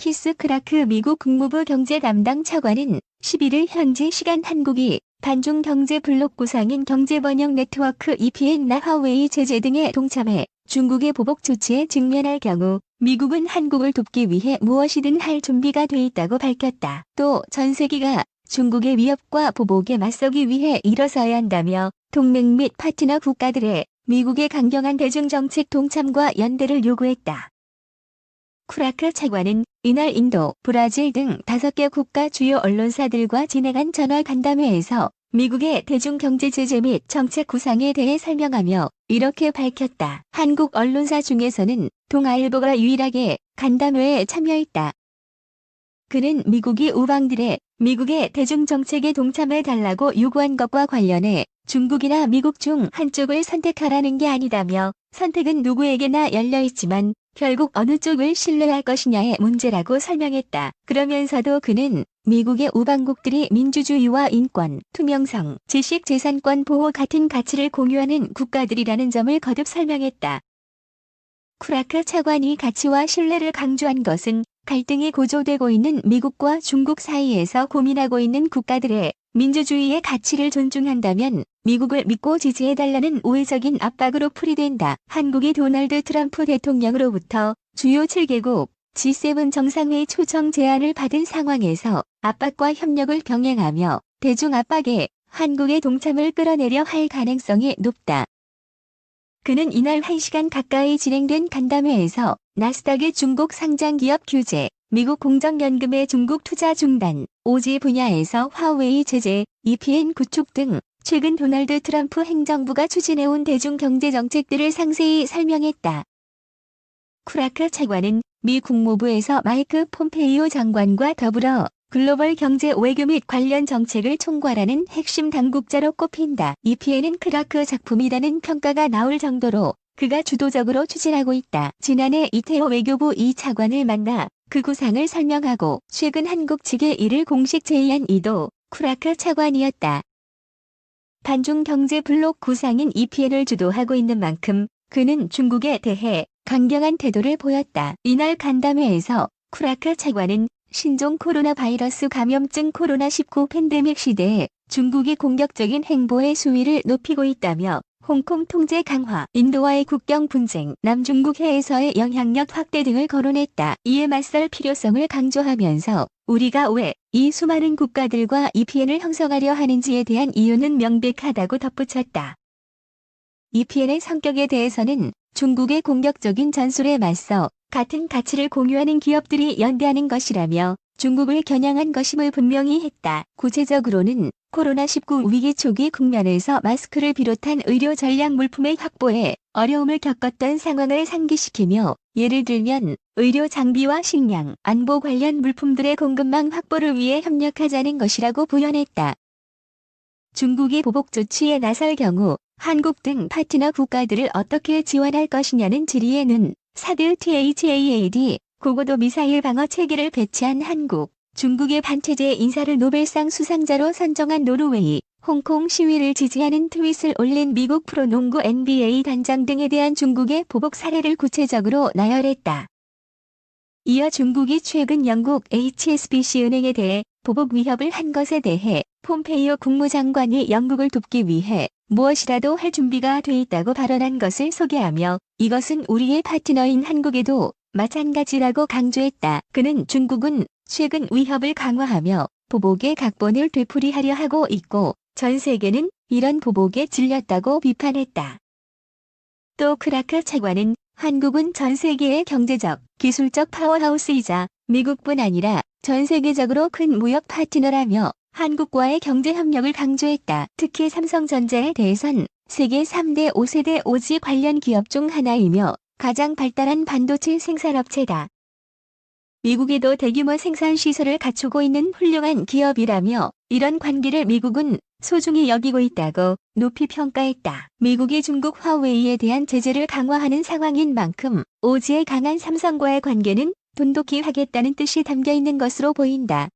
키스 크라크 미국 국무부 경제 담당 차관은 11일 현지 시간 한국이 반중 경제 블록 구상인 경제번영 네트워크 EPN나 화웨이 제재 등에 동참해 중국의 보복 조치에 직면할 경우 미국은 한국을 돕기 위해 무엇이든 할 준비가 돼 있다고 밝혔다. 또 전 세계가 중국의 위협과 보복에 맞서기 위해 일어서야 한다며 동맹 및 파트너 국가들의 미국의 강경한 대중정책 동참과 연대를 요구했다. 쿠라크 차관은 이날 인도, 브라질 등 다섯 개 국가 주요 언론사들과 진행한 전화 간담회에서 미국의 대중경제 제재 및 정책 구상에 대해 설명하며 이렇게 밝혔다. 한국 언론사 중에서는 동아일보가 유일하게 간담회에 참여했다. 그는 미국이 우방들의 미국의 대중정책에 동참해 달라고 요구한 것과 관련해 중국이나 미국 중 한쪽을 선택하라는 게 아니다며 선택은 누구에게나 열려 있지만 결국 어느 쪽을 신뢰할 것이냐의 문제라고 설명했다. 그러면서도 그는 미국의 우방국들이 민주주의와 인권, 투명성, 지식 재산권 보호 같은 가치를 공유하는 국가들이라는 점을 거듭 설명했다. 쿠라크 차관이 가치와 신뢰를 강조한 것은 갈등이 고조되고 있는 미국과 중국 사이에서 고민하고 있는 국가들의 민주주의의 가치를 존중한다면 미국을 믿고 지지해달라는 우회적인 압박으로 풀이된다. 한국이 도널드 트럼프 대통령으로부터 주요 7개국 G7 정상회의 초청 제안을 받은 상황에서 압박과 협력을 병행하며 대중 압박에 한국의 동참을 끌어내려 할 가능성이 높다. 그는 이날 1시간 가까이 진행된 간담회에서 나스닥의 중국 상장 기업 규제, 미국 공정연금의 중국 투자 중단, 오지 분야에서 화웨이 제재, EPN 구축 등 최근 도널드 트럼프 행정부가 추진해온 대중 경제 정책들을 상세히 설명했다. 쿠라크 차관은 미 국무부에서 마이크 폼페이오 장관과 더불어 글로벌 경제 외교 및 관련 정책을 총괄하는 핵심 당국자로 꼽힌다. EPN은 크라크 작품이라는 평가가 나올 정도로 그가 주도적으로 추진하고 있다. 지난해 이태호 외교부 이 차관을 만나 그 구상을 설명하고 최근 한국 측에 이를 공식 제의한 이도 쿠라크 차관이었다. 반중 경제 블록 구상인 EPN을 주도하고 있는 만큼 그는 중국에 대해 강경한 태도를 보였다. 이날 간담회에서 쿠라크 차관은 신종 코로나 바이러스 감염증 코로나19 팬데믹 시대에 중국이 공격적인 행보의 수위를 높이고 있다며 홍콩 통제 강화, 인도와의 국경 분쟁, 남중국 해에서의 영향력 확대 등을 거론했다. 이에 맞설 필요성을 강조하면서 우리가 왜 이 수많은 국가들과 EPN을 형성하려 하는지에 대한 이유는 명백하다고 덧붙였다. EPN의 성격에 대해서는 중국의 공격적인 전술에 맞서 같은 가치를 공유하는 기업들이 연대하는 것이라며 중국을 겨냥한 것임을 분명히 했다. 구체적으로는 코로나19 위기 초기 국면에서 마스크를 비롯한 의료 전략 물품의 확보에 어려움을 겪었던 상황을 상기시키며 예를 들면 의료 장비와 식량, 안보 관련 물품들의 공급망 확보를 위해 협력하자는 것이라고 부연했다. 중국이 보복 조치에 나설 경우 한국 등 파트너 국가들을 어떻게 지원할 것이냐는 질의에는 사드 THAAD 고고도 미사일 방어 체계를 배치한 한국, 중국의 반체제 인사를 노벨상 수상자로 선정한 노르웨이, 홍콩 시위를 지지하는 트윗을 올린 미국 프로농구 NBA 단장 등에 대한 중국의 보복 사례를 구체적으로 나열했다. 이어 중국이 최근 영국 HSBC 은행에 대해 보복 위협을 한 것에 대해 폼페이오 국무장관이 영국을 돕기 위해 무엇이라도 할 준비가 돼 있다고 발언한 것을 소개하며 이것은 우리의 파트너인 한국에도 마찬가지라고 강조했다. 그는 중국은 최근 위협을 강화하며 보복의 각본을 되풀이하려 하고 있고 전 세계는 이런 보복에 질렸다고 비판했다. 또 크라크 차관은 한국은 전 세계의 경제적, 기술적 파워하우스이자 미국뿐 아니라 전 세계적으로 큰 무역 파트너라며 한국과의 경제 협력을 강조했다. 특히 삼성전자에 대해선 세계 3대 5세대 오지 관련 기업 중 하나이며 가장 발달한 반도체 생산업체다. 미국에도 대규모 생산 시설을 갖추고 있는 훌륭한 기업이라며 이런 관계를 미국은 소중히 여기고 있다고 높이 평가했다. 미국이 중국 화웨이에 대한 제재를 강화하는 상황인 만큼 오지의 강한 삼성과의 관계는 돈독히 하겠다는 뜻이 담겨 있는 것으로 보인다.